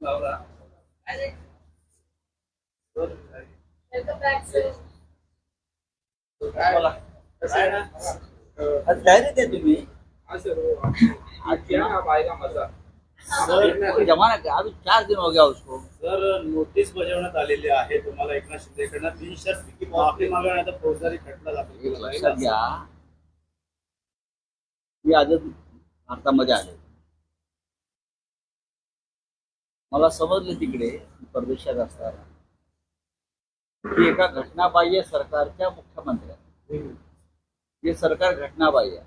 Direct आहे? तुम्ही जमाना क्या अभी चार दिन हो गया उसको सर नोटीस बजावण्यात आलेली आहे तुम्हाला एकनाथ शिंदेकडनं बिनशर्त माफी मागण्याचा फौजदारी खटला दाखल केला. घ्या. मी आजच भारतामध्ये आले. मला समजलं तिकडे परदेशात असताना की एका घटनाबाह्य सरकारच्या मुख्यमंत्र्या. हे सरकार घटनाबाह्य आहे.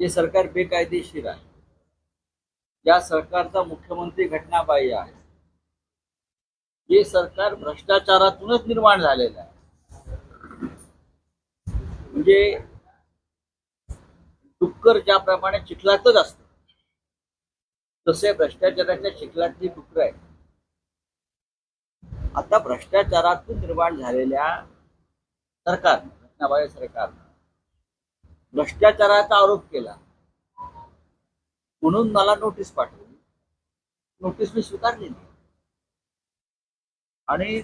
हे सरकार बेकायदेशीर आहे. या सरकारचा मुख्यमंत्री घटनाबाह्य आहे. हे सरकार भ्रष्टाचारातूनच निर्माण झालेलं आहे. म्हणजे डुक्कर ज्याप्रमाणे चिखलातच असत. तसे भ्रष्टाचाराच्या शिकलातली डुक्कर आहे आता भ्रष्टाचारातून निर्माण झालेल्या सरकार घटनाबाह्य सरकार भ्रष्टाचाराचा आरोप केला. म्हणून मला नोटीस पाठवली. नोटीस मी स्वीकारलेली. आणि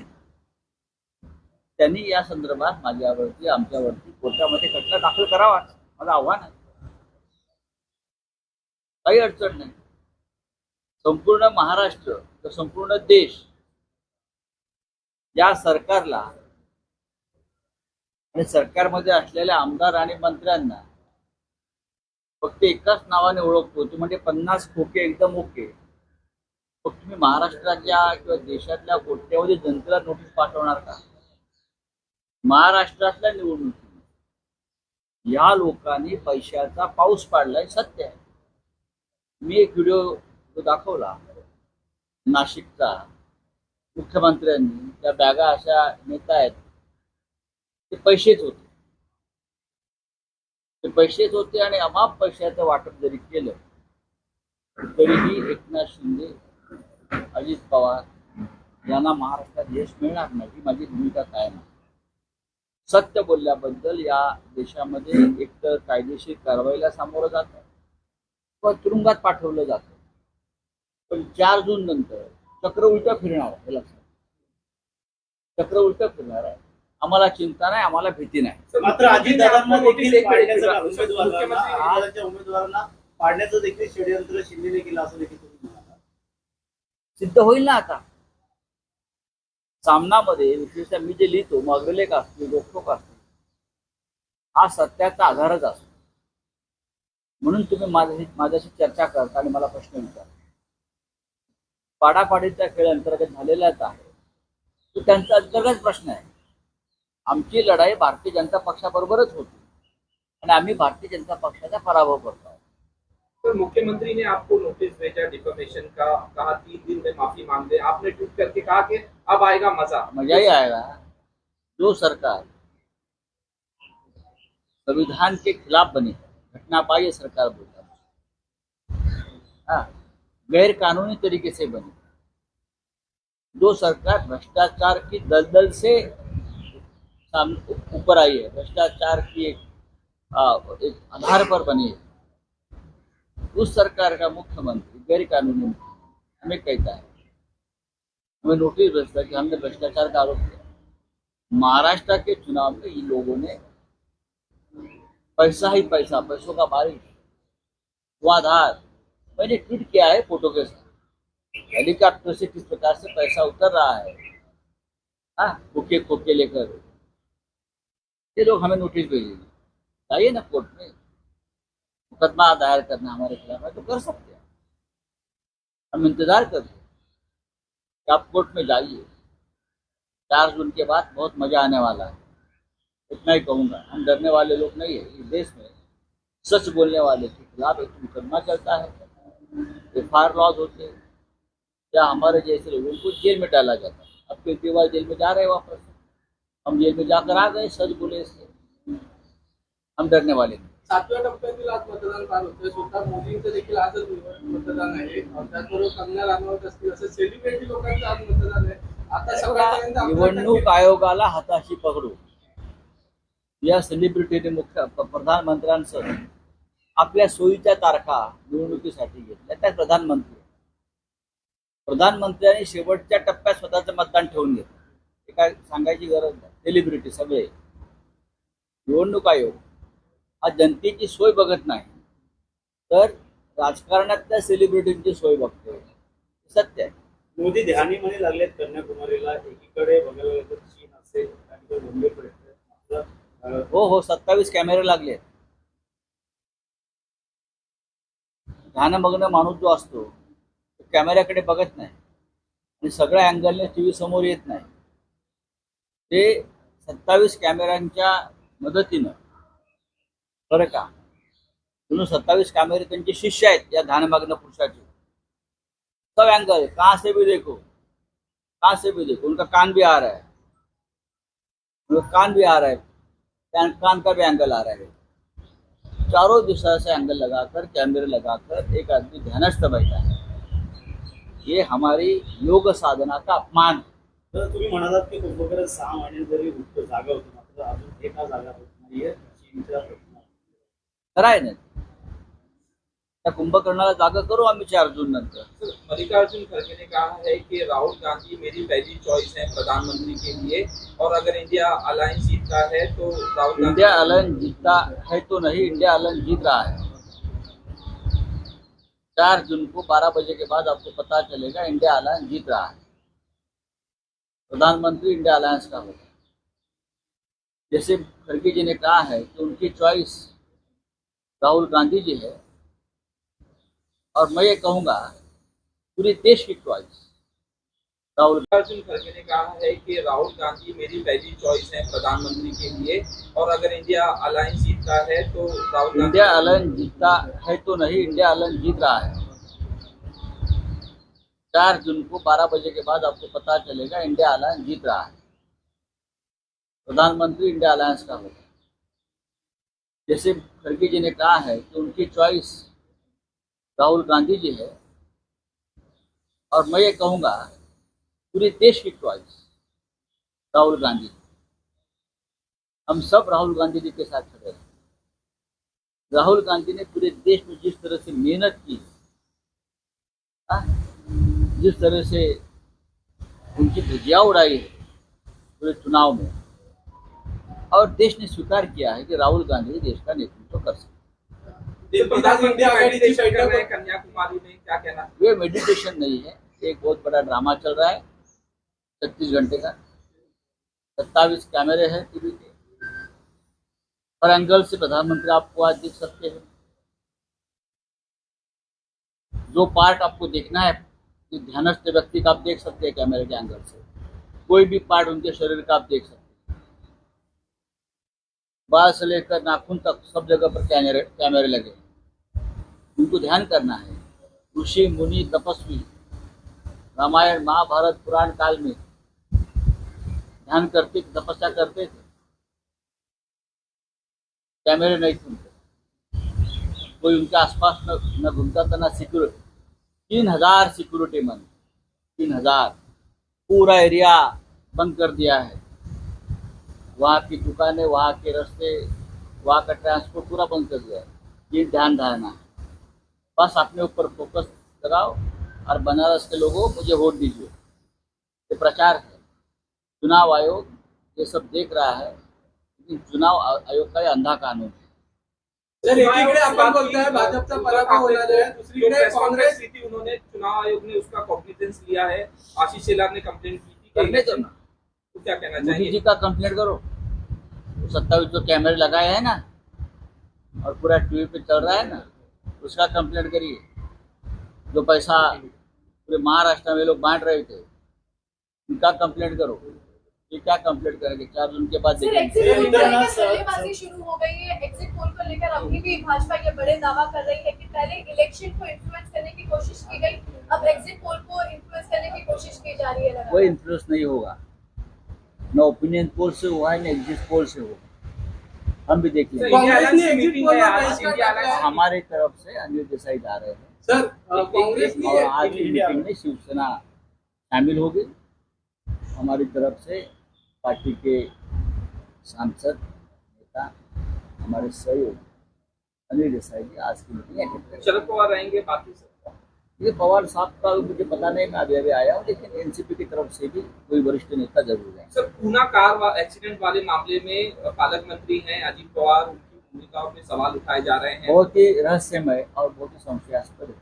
त्यांनी या संदर्भात माझ्यावरती आमच्यावरती कोर्टामध्ये खटला दाखल करावा. माझं आव्हान आहे. काही अडचण नाही. संपूर्ण महाराष्ट्र तर संपूर्ण देश या सरकारला आणि सरकारमध्ये असलेल्या आमदार आणि मंत्र्यांना फक्त एकाच नावाने ओळखतो ते म्हणजे पन्नास खोके एकदम ओके. मग तुम्ही महाराष्ट्राच्या किंवा देशातल्या कोट्यावधी जनतेला नोटीस पाठवणार का? महाराष्ट्रातल्या निवडणुकी या लोकांनी पैशाचा पाऊस पाडलाय सत्य आहे. मी एक व्हिडिओ तो दाखवला. नाशिकचा. मुख्यमंत्र्यांनी त्या बॅगा अशा नेता आहेत. ते पैसेच होते. ते पैसेच होते आणि अमाप पैशाचं वाटप जरी केलं तरीही एकनाथ शिंदे अजित पवार यांना महाराष्ट्रात यश मिळणार नाही ही माझी भूमिका कायम आहे. सत्य बोलल्याबद्दल या देशामध्ये एकतर कायदेशीर कारवाईला सामोरं जातं किंवा तुरुंगात पाठवलं जातं. पण चार जून नंतर चक्र उलटं फिरणार आहे हे लक्षात चक्र उलटं फिरणार आहे. आम्हाला चिंता नाही आम्हाला भीती नाही. मात्र अजितदादांना देखील एक. उमेदवारांना पाडण्याचं देखील षडयंत्र शिंदेने केलं असं देखील तुम्ही म्हणाला सिद्ध होईल ना आता. सामनामध्ये विशेषतः मी जे लिहितो मग अग्रलेख असतो रोखोक असतो हा सत्याचा आधारच असतो. म्हणून तुम्ही माझ्याशी माझ्याशी चर्चा करता आणि मला प्रश्न विचारता. पाडापाडीचा खेळ अंतर्गत झालेलाच आहे तो त्यांचा अंतर्गत प्रश्न आहे. आमची लढाई भारतीय जनता पक्षाबरोबरच होती. आणि आम्ही भारतीय जनता पक्षाचा पराभव करतो तो मुख्यमंत्री ने आपको नोटिस भेजा डिफॉर्मेशन का कहा तीन दिन में माफी मांग दे आपने ट्वीट करके कहा कि अब आएगा मजा. मजा ही आएगा. जो सरकार संविधान के खिलाफ बनी घटना पाई सरकार बोलता है। गैर कानूनी तरीके से बनी। जो सरकार भ्रष्टाचार की दलदल से साम- ऊपर आई है। भ्रष्टाचार की एक, आ, एक आधार पर बनी है। उस सरकार का मुख्यमंत्री गैर कानूनी हमें कहता है। हमें नोटिस भेजता है कि हमने भ्रष्टाचार का आरोप किया। महाराष्ट्र के चुनाव में इन लोगों ने पैसा ही पैसा पैसों का बारिश वो आधार मैंने ट्वीट किया है फ़ोटो के साथ। हेलीकॉप्टर से किस प्रकार से पैसा उतर रहा है? हाँ खोके खोके लेकर। ये लोग हमें नोटिस भेजेंगे। जाइए ना कोर्ट में। मुकदमा दायर करना हमारे खिलाफ है तो कर सकते हैं। हम इंतज़ार करते हैं कि आप कोर्ट में जाइए। चार जून के बाद बहुत मज़ा आने वाला है। इतना ही कहूँगा। हम डरने वाले लोग नहीं है। इस देश में सच बोलने वाले के खिलाफ एक मुकदमा चलता है। एफ आर लॉज होते हैं या हमारे जैसे लोगों को जेल में डाला जाता है। अब केजरीवाल जेल में जा रहे हैं वापस? हम जेल में जाकर आ गए सच बोले से हम डरने वाले नहीं सातव्या टप्प्यातील आज मतदान पार होतंय स्वतः मोदींचं देखील आजच मतदान आहे. त्याचबरोबर कंगना राणावत असतील असं सेलिब्रिटी लोकांचं आज मतदान आहे. आता सगळ्यापर्यंत निवडणूक आयोगाला हाताशी पकडू. या सेलिब्रिटीने मुख्य प्रधानमंत्र्यांसह आपल्या सोयीच्या तारखा निवडणुकीसाठी घेतल्या. त्या प्रधानमंत्री प्रधानमंत्र्यांनी शेवटच्या टप्प्यात स्वतःचं मतदान ठेवून घेतलं. हे काय सांगायची गरज नाही. सेलिब्रिटी सगळे. निवडणूक आयोग हा जनतेची सोय बघत नाही. तर राजकारणातल्या सेलिब्रिटींची सोय बघतोय. हे सत्य आहे. मोदी ध्यानीमध्ये लागलेत कन्याकुमारीला. एकीकडे बघायला गेलं तर चीन असेल आणि हो हो सत्तावीस कॅमेरे लागले ध्यानमग्न माणूस जो असतो तो कॅमेऱ्याकडे बघत नाही. आणि सगळ्या अँगलने टी व्ही समोर येत नाही. ते सत्तावीस कॅमेऱ्यांच्या मदतीनं बरं का? म्हणून सत्तावीस कॅमेरे त्यांचे शिष्य आहेत या ध्यानमग्न पुरुषाचे. सब अँगल कहाँ से भी देखो? का से भी देखो? उनका कान भी आ रहा है. उनका कान भी आ रहा है. कान का भी एंगल आ रहा है. चारों दिशा से एंगल लगाकर कैमरे लगाकर एक आदमी ध्यानस्थ बैठा है। ये हमारी योग साधना का अपमान है। तर तुम्ही म्हणालात की कुंभकर्ण सहा महिने जरी जागा होती मात्र अजून एका जागा होत नाहीये प्रश्नावर. खरं आहे ना? त्या कुंभकर्णाला जागा करू आम्ही चार जून नंतर. मल्लिकार्जुन खड़गे ने कहा है कि राहुल गांधी मेरी पहली चॉइस है प्रधानमंत्री के लिए और अगर इंडिया अलायंस जीतता है तो राहुल इंडिया अलन जीतता है तो नहीं इंडिया अलन जीत रहा है। चार जून को बारह बजे के बाद आपको पता चलेगा इंडिया अलायंस जीत रहा है। प्रधानमंत्री इंडिया अलायंस का होगा। जैसे खड़गे जी ने कहा है कि उनकी चॉइस राहुल गांधी जी है और मैं ये कहूँगा पूरे देश की चॉइस राहुल मल्लिकार्जुन खड़गे ने कहा है कि राहुल गांधी मेरी पहली चॉइस है प्रधानमंत्री के लिए और अगर इंडिया अलायंस जीतता है तो राहुल इंडिया अलन जीतता है तो नहीं इंडिया अलन जीत रहा है। चार जून को बारह बजे के बाद आपको पता चलेगा इंडिया अलायंस जीत रहा है। प्रधानमंत्री इंडिया अलायंस का होगा। जैसे खड़गे जी ने कहा है कि उनकी चॉइस राहुल गांधी जी है और मैं ये कहूँगा पूरे देश की चॉइस राहुल गांधी। हम सब राहुल गांधी जी के साथ खड़े हैं। राहुल गांधी ने पूरे देश में जिस तरह से मेहनत की हाँ, जिस तरह से उनकी धज्जियाँ उड़ाई है पूरे चुनाव में और देश ने स्वीकार किया है कि राहुल गांधी देश का नेतृत्व कर सकते ये मेडिटेशन नहीं है एक बहुत बड़ा ड्रामा चल रहा है छत्तीस घंटे का। सत्तावीस कैमरे हैं टीवी के। हर एंगल से प्रधानमंत्री आपको आज देख सकते हैं। जो पार्ट आपको देखना है कि ध्यानस्थ व्यक्ति का आप देख सकते हैं कैमरे के एंगल से। कोई भी पार्ट उनके शरीर का आप देख सकते हैं। बाल से लेकर नाखून तक सब जगह पर कैमरे कैमरे लगे। उनको ध्यान करना है। ऋषि, मुनि, तपस्वी, रामायण, महाभारत, पुराण काल में ध्यान करते, तपस्या करते थे। कैमरे नहीं सुनते। कोई उनके आसपास न न घूमता था, ना सिक्योरिटी तीन हज़ार सिक्योरिटी मन। तीन हज़ार। पूरा एरिया बंद कर दिया है। वहाँ की दुकानें, वहाँ के रास्ते, वहाँ का ट्रांसपोर्ट पूरा बंद कर दिया है। ये ध्यान धारणा है। बस अपने ऊपर फोकस लगाओ और बनारस के लोगों मुझे वोट दीजिए। ये प्रचार है। चुनाव आयोग ये सब देख रहा है लेकिन चुनाव आयोग का ये अंधा कानून है। काँग्रेस थी उन्होंने चुनाव आयोग ने उसका कॉग्निजेंस लिया है। आशीष शेलार ने की थी तो क्या कहना मोदी जी चाहिए का कंप्लेंट करो। सत्तावीस जो कैमरे लगाए हैं ना और पूरा टीवी पे चल रहा है ना उसका कंप्लेंट करिए जो पैसा पूरे महाराष्ट्र में लोग बांट रहे थे उनका कंप्लेंट करो। ये क्या कंप्लेंट करेंगे? चार जून के बाद सर एग्जिट पोल को लेकर शुरू हो गई है। एग्जिट पोल को लेकर अभी भी भाजपा ये बड़े दावा कर रही है कि पहले इलेक्शन को इन्फ्लुएंस करने की कोशिश की गई अब एग्जिट पोल को इन्फ्लुएंस करने की कोशिश की जा रही है कोई इन्फ्लुएंस नहीं होगा। न ओपिनियन पोल से हुआ है न एग्जिट पोल से होगा हम भी देख लेंगे। कांग्रेस। अलायंस हमारे तरफ़ से अनिल देसाई जा रहे हैं। सर काँग्रेसने और आज की मीटिंग में। शिवसेना शामिल होगी। हमारी तरफ़ से पार्टी के सांसद नेता हमारे सहयोग अनिल देसाई जी आज की मीटिंग शरद पवार रहेंगे बाकी ये पवार साहब का मुझे पता नहीं मैं अभी अभी आया हूँ लेकिन एनसीपी की तरफ़ से भी कोई वरिष्ठ नेता ज़रूर है। सर पूना कार वा, एक्सीडेंट वाले मामले में पालक मंत्री हैं अजीत पवार उनकी भूमिकाओं पे सवाल उठाए जा रहे हैं। बहुत ही रहस्यमय और बहुत ही संशयास्पद है।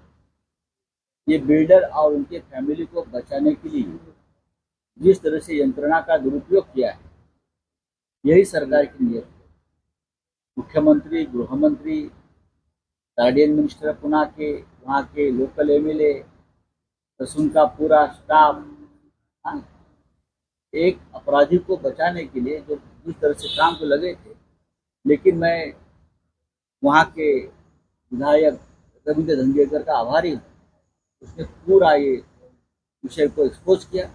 ये बिल्डर और उनके फैमिली को बचाने के लिए जिस तरह से यंत्रणा का दुरुपयोग किया है यही सरकार की नीयत है। मुख्यमंत्री गृह मंत्री गार्डियन मिनिस्टर पुना के वहाँ के लोकल एमएलए प्लस उनका पूरा स्टाफ हाँ, एक अपराधी को बचाने के लिए जो जिस तरह से काम को लगे थे लेकिन मैं वहाँ के विधायक रविंद्र धंगेकर का आभारी हूँ। उसने पूरा ये विषय को एक्सपोज किया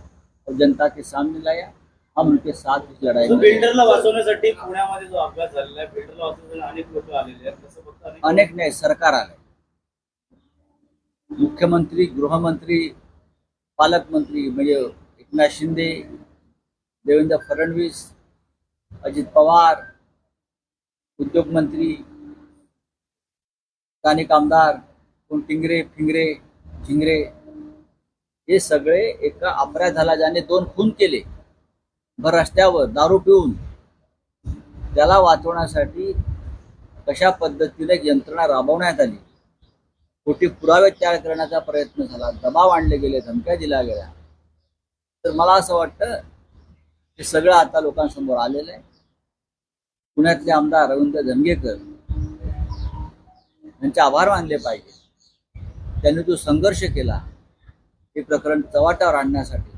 और जनता के सामने लाया। हम उनके साथ इस लड़ाई में बिल्डरला वाचवण्यासाठी पुण्यामध्ये जो अपघात झालेला आहे बिल्डरला वाचवण्यासाठी अनेक लोक आलेले आहेत. तसं फक्त अनेक नाही सरकार आलंय. मुख्यमंत्री गृहमंत्री पालकमंत्री म्हणजे एकनाथ शिंदे देवेंद्र फडणवीस अजित पवार उद्योगमंत्री स्थानिक आमदार कोण टिंगरे फिंगरे झिंगरे हे सगळे एका अपराध झाला ज्याने दोन खून केले रस्त्यावर दारू पिऊन त्याला वाचवण्यासाठी कशा पद्धतीने यंत्रणा राबवण्यात आली? खोटी पुरावे तयार करण्याचा प्रयत्न झाला दबाव आणले गेले धमक्या दिल्या गेल्या. तर मला असं वाटतं हे सगळं आता लोकांसमोर आलेलं आहे. पुण्यातले आमदार रवींद्र धनगेकर यांचे आभार मानले पाहिजे. त्यांनी जो संघर्ष केला हे प्रकरण चव्हाट्यावर आणण्यासाठी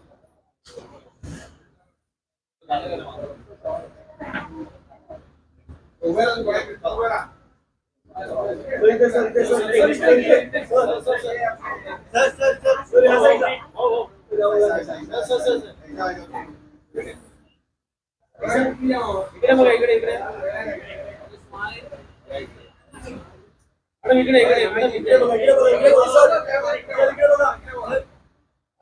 इकडे बघा इकडे इकडे